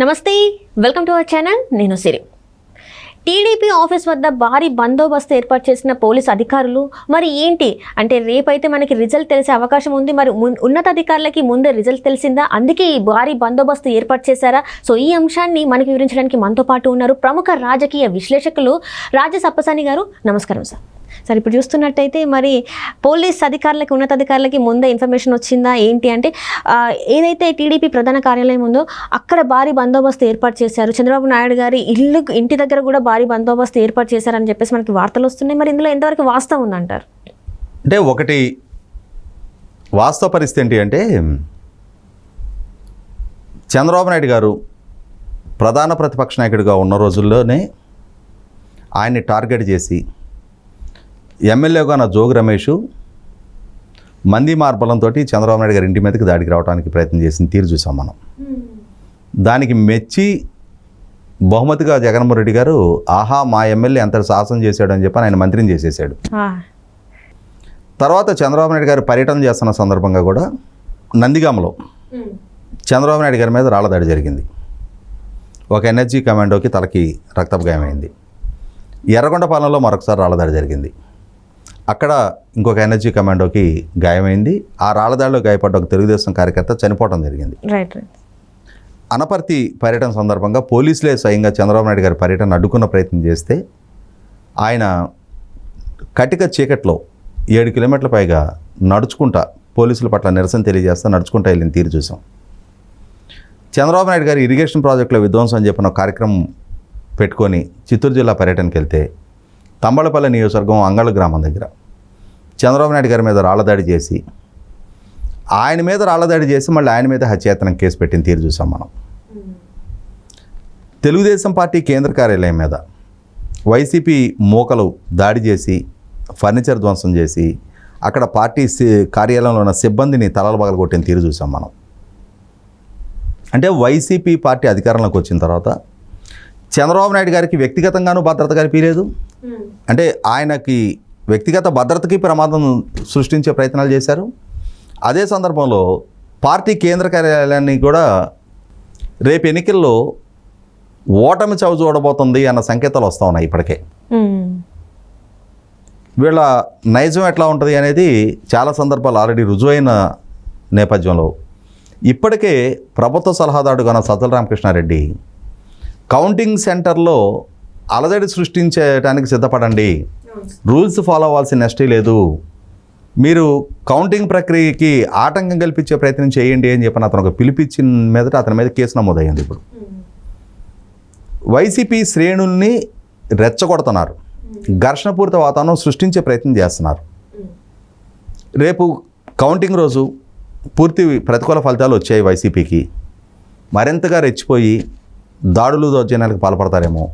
నమస్తే welcome to our channel నేను సిరి. TDP office వద్ద భారీ బందోబస్తు ఏర్పాటు చేసిన పోలీస్ అధికారులు మరి ఏంటి? అంటే రేపైతే మనకి రిజల్ట్ తెలిసే అవకాశం ఉంది మరి ఉన్నతాధికారులకి ముందే రిజల్ట్ తెలిసిందా? అందుకే ఈ భారీ బందోబస్తు ఏర్పాటు చేశారా? సో ఈ అంశాన్ని మనకి వివరించడానికి మనతో పాటు ఉన్నారు ప్రముఖ రాజకీయ విశ్లేషకులు రాజసప్పసాని గారు. నమస్కారం సార్ సార్ ఇప్పుడు చూస్తున్నట్టయితే మరి పోలీస్ అధికారులకి ఉన్నతాధికారులకి ముందే ఇన్ఫర్మేషన్ వచ్చిందా? ఏంటి అంటే ఏదైతే టీడీపీ ప్రధాన కార్యాలయం ఉందో అక్కడ భారీ బందోబస్తు ఏర్పాటు చేశారు. చంద్రబాబు నాయుడు గారి ఇల్లు ఇంటి దగ్గర కూడా భారీ బందోబస్తు ఏర్పాటు చేశారని చెప్పేసి మనకి వార్తలు వస్తున్నాయి. మరి ఇందులో ఎంతవరకు వాస్తవం ఉందంటారు? అంటే ఒకటి వాస్తవ పరిస్థితి ఏంటి అంటే చంద్రబాబు నాయుడు గారు ప్రధాన ప్రతిపక్ష నాయకుడిగా ఉన్న రోజుల్లోనే ఆయన్ని టార్గెట్ చేసి ఎమ్మెల్యేగా ఉన్న జోగి రమేష్ మంది మార్బలంతో చంద్రబాబు నాయుడు గారి ఇంటి మీదకి దాడికి రావడానికి ప్రయత్నం చేసిన తీరు చూసాం మనం. దానికి మెచ్చి బహుమతిగా జగన్మోహన్ రెడ్డి గారు ఆహా మా ఎమ్మెల్యే ఎంత సాహసం చేశాడు అని చెప్పి ఆయన మంత్రిని చేసేసాడు తర్వాత చంద్రబాబు నాయుడు గారు పర్యటన చేస్తున్న సందర్భంగా కూడా నందిగామలో చంద్రబాబు నాయుడు గారి మీద రాళ్ళదాడి జరిగింది. ఒక ఎనర్జీ కమాండోకి తలకి రక్తపు గాయమైంది. ఎర్రగొండపాలెంలో మరొకసారి రాళ్ళదాడి జరిగింది. అక్కడ ఇంకొక ఎనర్జీ కమాండోకి గాయమైంది. ఆ రాళ్ళదాడిలో గాయపడ్డ ఒక తెలుగుదేశం కార్యకర్త చనిపోవడం జరిగింది. Right right. అనపర్తి పర్యటన సందర్భంగా పోలీసులే స్వయంగా చంద్రబాబు నాయుడు గారి పర్యటన అడ్డుకున్న ప్రయత్నం చేస్తే ఆయన కటిక చీకట్లో ఏడు కిలోమీటర్ల పైగా నడుచుకుంటా పోలీసుల పట్ల నిరసన తెలియజేస్తా నడుచుకుంటా వెళ్ళిన తీరు చూసాం చంద్రబాబు నాయుడు గారు ఇరిగేషన్ ప్రాజెక్టులో విధ్వంసం అని చెప్పిన కార్యక్రమం పెట్టుకొని చిత్తూరు జిల్లా పర్యటనకి వెళ్తే తంబళపల్లి నియోజకవర్గం అంగళ గ్రామం దగ్గర చంద్రబాబు నాయుడు గారి మీద రాళ్ళదాడి చేసి ఆయన మీద రాళ్ళదాడి చేసి మళ్ళీ ఆయన మీద హత్యాయత్నం కేసు పెట్టిన తీరు చూసాం మనం. తెలుగుదేశం పార్టీ కేంద్ర కార్యాలయం మీద వైసీపీ మూకలు దాడి చేసి ఫర్నిచర్ ధ్వంసం చేసి అక్కడ పార్టీ కార్యాలయంలో ఉన్న సిబ్బందిని తలలు పగలగొట్టిన తీరు చూసాం మనం. అంటే వైసీపీ పార్టీ అధికారంలోకి వచ్చిన తర్వాత చంద్రబాబు నాయుడు గారికి వ్యక్తిగతంగానూ భద్రత కనిపించలేదు. అంటే ఆయనకి వ్యక్తిగత భద్రతకి ప్రమాదం సృష్టించే ప్రయత్నాలు చేశారు. అదే సందర్భంలో పార్టీ కేంద్ర కార్యాలయాన్ని కూడా రేపు ఎన్నికల్లో ఓటమి చవి చూడబోతుంది అన్న సంకేతాలు వస్తూ ఉన్నాయి ఇప్పటికే. వీళ్ళ నైజం ఎట్లా ఉంటుంది అనేది చాలా సందర్భాలు ఆల్రెడీ రుజువైన నేపథ్యంలో. ఇప్పటికే ప్రభుత్వ సలహాదారుడుగా సజ్జల రామకృష్ణారెడ్డి కౌంటింగ్ సెంటర్లో అలజడి సృష్టించడానికి సిద్ధపడండి. రూల్స్ ఫాలో అవ్వాల్సిన నెస్టే లేదు. మీరు కౌంటింగ్ ప్రక్రియకి ఆటంకం కల్పించే ప్రయత్నం చేయండి అని చెప్పిన అతను ఒక పిలిపించిన మీదట అతని మీద కేసు నమోదయ్యింది ఇప్పుడు. వైసీపీ శ్రేణుల్ని రెచ్చగొడుతున్నారు. ఘర్షణపూరిత వాతావరణం సృష్టించే ప్రయత్నం చేస్తున్నారు. రేపు కౌంటింగ్ రోజు పూర్తి ప్రతికూల ఫలితాలు వచ్చాయి వైసీపీకి. మరింతగా రెచ్చిపోయి దాడులు దౌర్జన్యాలకు పాల్పడతారేమో.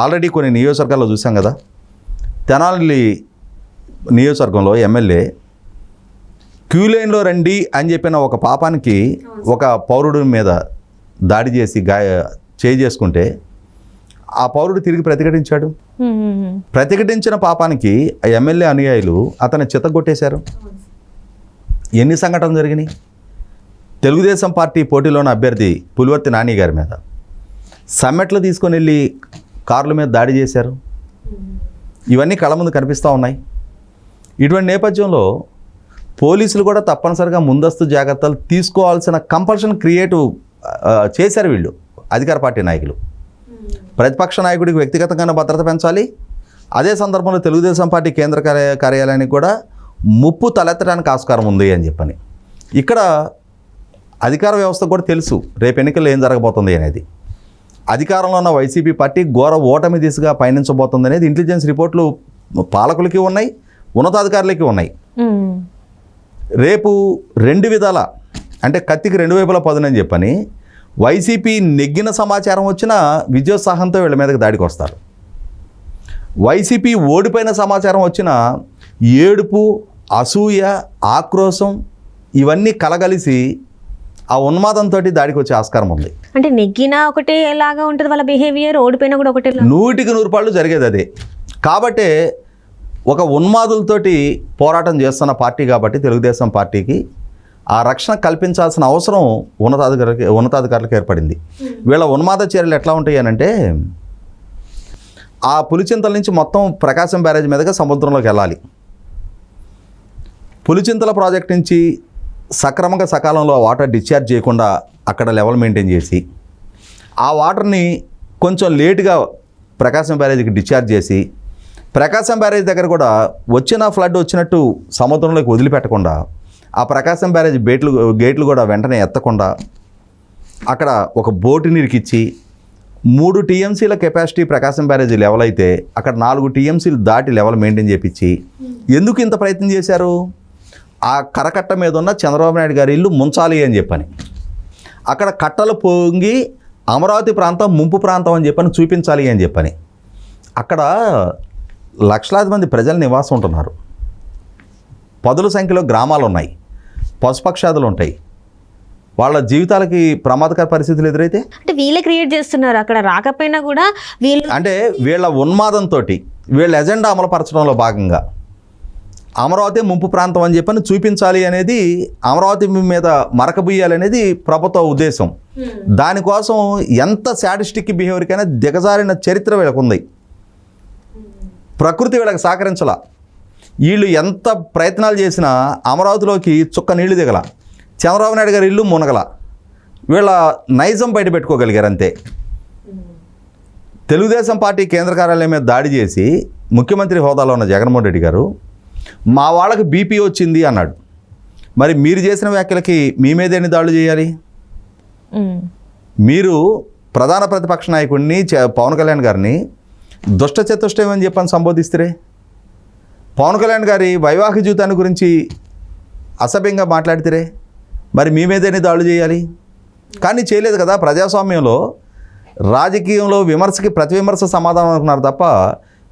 ఆల్రెడీ కొన్ని నియోజకవర్గాల్లో చూసాం కదా. తెనాలి నియోజకవర్గంలో ఎమ్మెల్యే క్యూ లైన్లో రండి అని చెప్పిన ఒక పాపానికి ఒక పౌరుడి మీద దాడి చేసి గాయ చేసుకుంటే ఆ పౌరుడు తిరిగి ప్రతిఘటించాడు. ప్రతిఘటించిన పాపానికి ఆ ఎమ్మెల్యే అనుయాయులు అతన్ని చిత్తగొట్టేశారు ఎన్ని సంఘటనలు జరిగినాయి? తెలుగుదేశం పార్టీ పోటీలోని అభ్యర్థి పులివర్తి నాని గారి మీద. సమ్మెట్లు తీసుకొని వెళ్ళి కార్ల మీద దాడి చేశారు. ఇవన్నీ కళ్ళ ముందు కనిపిస్తూ ఉన్నాయి. ఇటువంటి నేపథ్యంలో పోలీసులు కూడా తప్పనిసరిగా ముందస్తు జాగ్రత్తలు తీసుకోవాల్సిన కంపల్షన్ క్రియేటివ్ చేశారు వీళ్ళు అధికార పార్టీ నాయకులు. ప్రతిపక్ష నాయకుడికి వ్యక్తిగతంగానే భద్రత పెంచాలి. అదే సందర్భంలో తెలుగుదేశం పార్టీ కేంద్ర కార్య కార్యాలయానికి కూడా ముప్పు తలెత్తడానికి ఆస్కారం ఉంది అని చెప్పని. ఇక్కడ అధికార వ్యవస్థ కూడా తెలుసు రేపు ఎన్నికల్లో ఏం జరగబోతుంది అనేది. అధికారంలో ఉన్న వైసీపీ పార్టీ ఘోర ఓటమి దిశగా పయనించబోతుంది అనేది ఇంటెలిజెన్స్ రిపోర్ట్లు పాలకులకి ఉన్నాయి ఉన్నతాధికారులకి ఉన్నాయి. రేపు రెండు విధాల అంటే కత్తికి రెండు వైపులా పదునని చెప్పని వైసీపీ నెగ్గిన సమాచారం వచ్చినా విద్యోత్సాహంతో వీళ్ళ మీదకి దాడికి వస్తారు. వైసీపీ ఓడిపోయిన సమాచారం వచ్చినా ఏడుపు అసూయ ఆక్రోశం ఇవన్నీ కలగలిసి ఆ ఉన్మాదంతో దాడికి వచ్చే ఆస్కారం ఉంది. అంటే నెగ్గినా ఒకటే లాగా ఉంటుంది వాళ్ళ బిహేవియర్ ఓడిపోయినా కూడా ఒకటే నూటికి నూరు పాళ్ళు జరిగేది అదే. కాబట్టే ఒక ఉన్మాదులతోటి పోరాటం చేస్తున్న పార్టీ కాబట్టి తెలుగుదేశం పార్టీకి ఆ రక్షణ కల్పించాల్సిన అవసరం ఉన్నతాధికారులకి ఉన్నతాధికారులకు ఏర్పడింది. వీళ్ళ ఉన్మాద చర్యలు ఎట్లా ఉంటాయి అని అంటే ఆ పులిచింతల నుంచి మొత్తం ప్రకాశం బ్యారేజ్ మీదుగా సముద్రంలోకి వెళ్ళాలి. పులిచింతల ప్రాజెక్ట్ నుంచి సక్రమంగా సకాలంలో ఆ వాటర్ డిశ్చార్జ్ చేయకుండా అక్కడ లెవెల్ మెయింటైన్ చేసి ఆ వాటర్ని కొంచెం లేటుగా ప్రకాశం బ్యారేజ్కి డిశ్చార్జ్ చేసి ప్రకాశం బ్యారేజ్ దగ్గర కూడా వచ్చిన ఫ్లడ్ వచ్చినట్టు సముద్రంలోకి వదిలిపెట్టకుండా ఆ ప్రకాశం బ్యారేజ్ బేట్లు గేట్లు కూడా వెంటనే ఎత్తకుండా అక్కడ ఒక బోటుని ఇరికిచ్చి మూడు టీఎంసీల కెపాసిటీ ప్రకాశం బ్యారేజ్ లెవెల్ అయితే అక్కడ నాలుగు టీఎంసీలు దాటి లెవెల్ మెయింటైన్ చేపించి ఎందుకు ఇంత ప్రయత్నం చేశారు? ఆ కరకట్ట మీద ఉన్న చంద్రబాబు నాయుడు గారి ఇల్లు ముంచాలి అని చెప్పని. అక్కడ కట్టలు పొంగి అమరావతి ప్రాంతం ముంపు ప్రాంతం అని చెప్పని చూపించాలి అని చెప్పని. అక్కడ లక్షలాది మంది ప్రజలు నివాసం ఉంటున్నారు. పదుల సంఖ్యలో గ్రామాలు ఉన్నాయి. పశుపక్షాదులు ఉంటాయి. వాళ్ళ జీవితాలకి ప్రమాదకర పరిస్థితులు ఎదురైతే? అంటే వీళ్ళే క్రియేట్ చేస్తున్నారు. అక్కడ రాకపోయినా కూడా వీళ్ళు అంటే వీళ్ళ ఉన్మాదంతో వీళ్ళ ఎజెండా అమలుపరచడంలో భాగంగా అమరావతి ముంపు ప్రాంతం అని చెప్పని చూపించాలి అనేది అమరావతి మీద మరకబుయ్యాలి అనేది ప్రభుత్వ ఉద్దేశం. దానికోసం ఎంత శాడిస్టిక్ బిహేవియర్కైనా దిగజారిన చరిత్ర వీళ్ళకు ఉంది ప్రకృతి వీళ్ళకి సహకరించాల. వీళ్ళు ఎంత ప్రయత్నాలు చేసినా అమరావతిలోకి చుక్క నీళ్ళు దిగల. చంద్రబాబు నాయుడు గారి ఇల్లు మునగల. వీళ్ళ నైజం బయట పెట్టుకోగలిగారు అంతే. తెలుగుదేశం పార్టీ కేంద్ర కార్యాలయం మీద దాడి చేసి ముఖ్యమంత్రి హోదాలో ఉన్న జగన్మోహన్ రెడ్డి గారు మా వాళ్ళకి బీపీ వచ్చింది అన్నాడు. మరి మీరు చేసిన వ్యాఖ్యలకి మీ మీద ఎన్ని దాడులు చేయాలి. మీరు ప్రధాన ప్రతిపక్ష నాయకుడిని పవన్ కళ్యాణ్ గారిని దుష్ట చతుష్టయం అని చెప్పని సంబోధిస్తే పవన్ కళ్యాణ్ గారి వైవాహిక జీవితాన్ని గురించి అసభ్యంగా మాట్లాడితే మరి మీ మీదనే దాడులు చేయాలి? కానీ చేయలేదు కదా ప్రజాస్వామ్యంలో రాజకీయంలో విమర్శకి ప్రతి విమర్శ సమాధానం అనుకున్నారు తప్ప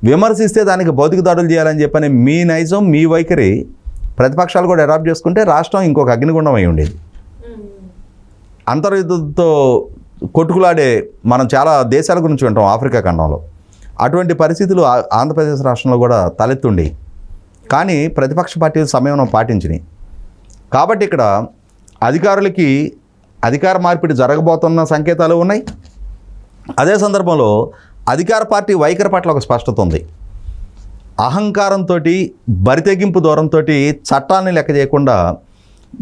విమర్శిస్తే దానికి భౌతిక దాడులు చేయాలని చెప్పని మీ నైజం మీ వైఖరి ప్రతిపక్షాలు కూడా అడాప్ట్ చేసుకుంటే రాష్ట్రం ఇంకొక అగ్నిగుండం అయి ఉండేది. అంతర్యుద్ధంతో కొట్టుకులాడే మనం చాలా దేశాల గురించి వింటాం ఆఫ్రికా ఖండంలో. అటువంటి పరిస్థితులు ఆంధ్రప్రదేశ్ రాష్ట్రంలో కూడా తలెత్తుండి. కానీ ప్రతిపక్ష పార్టీలు సమయం పాటించినాయి. కాబట్టి ఇక్కడ అధికారులకి అధికార మార్పిడి జరగబోతున్న సంకేతాలు ఉన్నాయి. అదే సందర్భంలో అధికార పార్టీ వైఖరి పట్ల ఒక స్పష్టత ఉంది. అహంకారంతో బరితెగింపు దూరంతో చట్టాన్ని లెక్క చేయకుండా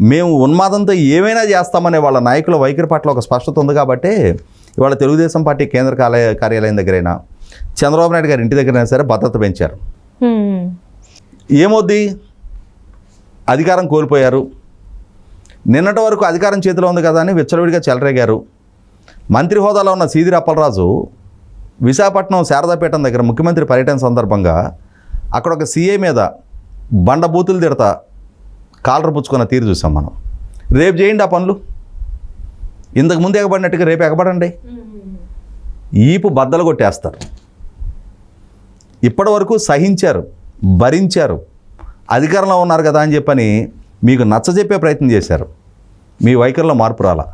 మేము ఉన్మాదంతో ఏమైనా చేస్తామనే వాళ్ళ నాయకుల వైఖరి పట్ల ఒక స్పష్టత ఉంది కాబట్టి ఇవాళ తెలుగుదేశం పార్టీ కేంద్ర కార్యాలయ కార్యాలయం దగ్గరైనా చంద్రబాబు నాయుడు గారి ఇంటి దగ్గరైనా సరే భద్రత పెంచారు. ఏమొద్ది? అధికారం కోల్పోయారు. నిన్నటి వరకు అధికారం చేతిలో ఉంది కదా అని విచ్చలవిడిగా చెలరేగారు. మంత్రి హోదాలో ఉన్న సీదిరి అప్పలరాజు విశాఖపట్నం శారదాపీఠం దగ్గర ముఖ్యమంత్రి పర్యటన సందర్భంగా అక్కడ ఒక సీఏ మీద బండ బూతులు తిడతా కాలర్ పుచ్చుకున్న తీరు చూసాం మనం. రేపు చేయండి ఆ పనులు? ఇంతకు ముందు ఎగబడినట్టుగా రేపు ఎగబడండి. ఈపు బద్దలు కొట్టేస్తారు. ఇప్పటి వరకు సహించారు భరించారు అధికారంలో ఉన్నారు కదా అని చెప్పని మీకు నచ్చజెప్పే ప్రయత్నం చేశారు. మీ వైఖరిలో మార్పు రాలా?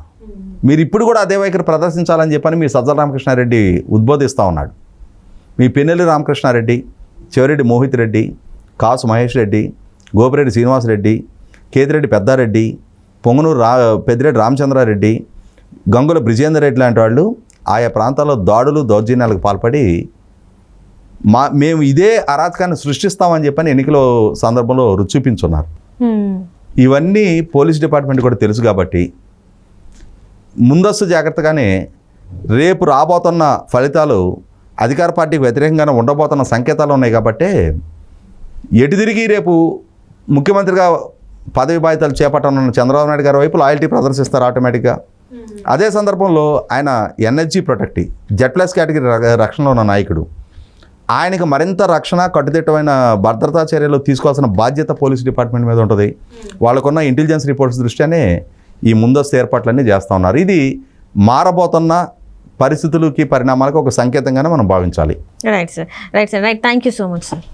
మీరు ఇప్పుడు కూడా అదే వైఖరి ప్రదర్శించాలని చెప్పని మీ సజ్జల రామకృష్ణారెడ్డి ఉద్బోధిస్తూ ఉన్నాడు మీ పిన్నెల్లి రామకృష్ణారెడ్డి చివరెడ్డి మోహిత్ రెడ్డి కాసు మహేష్ రెడ్డి గోపిరెడ్డి శ్రీనివాసరెడ్డి కేతిరెడ్డి పెద్దారెడ్డి పొంగనూరు రా పెద్దిరెడ్డి రామచంద్రారెడ్డి గంగుల బ్రిజేందర్ రెడ్డి లాంటి వాళ్ళు ఆయా ప్రాంతాల్లో దాడులు దౌర్జన్యాలకు పాల్పడి మా మేము ఇదే అరాచకాన్ని సృష్టిస్తామని చెప్పని ఎన్నికల సందర్భంలో రుచి చూపించున్నారు. ఇవన్నీ పోలీస్ డిపార్ట్మెంట్ కూడా తెలుసు కాబట్టి ముందస్తు జాగ్రత్తగానే రేపు రాబోతున్న ఫలితాలు అధికార పార్టీకి వ్యతిరేకంగానే ఉండబోతున్న సంకేతాలు ఉన్నాయి కాబట్టి ఎటు తిరిగి రేపు ముఖ్యమంత్రిగా పదవి బాధ్యతలు చేపట్టనున్న చంద్రబాబు నాయుడు గారి వైపు లాయల్టీ ప్రదర్శిస్తారు ఆటోమేటిక్గా. అదే సందర్భంలో ఆయన NHG protect Z plus category రక్షణలో ఉన్న నాయకుడు. ఆయనకు మరింత రక్షణ కట్టుదిట్టమైన భద్రతా చర్యలు తీసుకోవాల్సిన బాధ్యత పోలీస్ డిపార్ట్మెంట్ మీద ఉంటుంది. వాళ్ళకున్న ఇంటెలిజెన్స్ రిపోర్ట్స్ దృష్ట్యానే ఈ ముందస్తు ఏర్పాట్లన్నీ చేస్తూ ఉన్నారు. ఇది మారబోతున్న పరిస్థితులకి పరిణామాలకు ఒక సంకేతంగానే మనం భావించాలి. Right sir right sir right thank you so much sir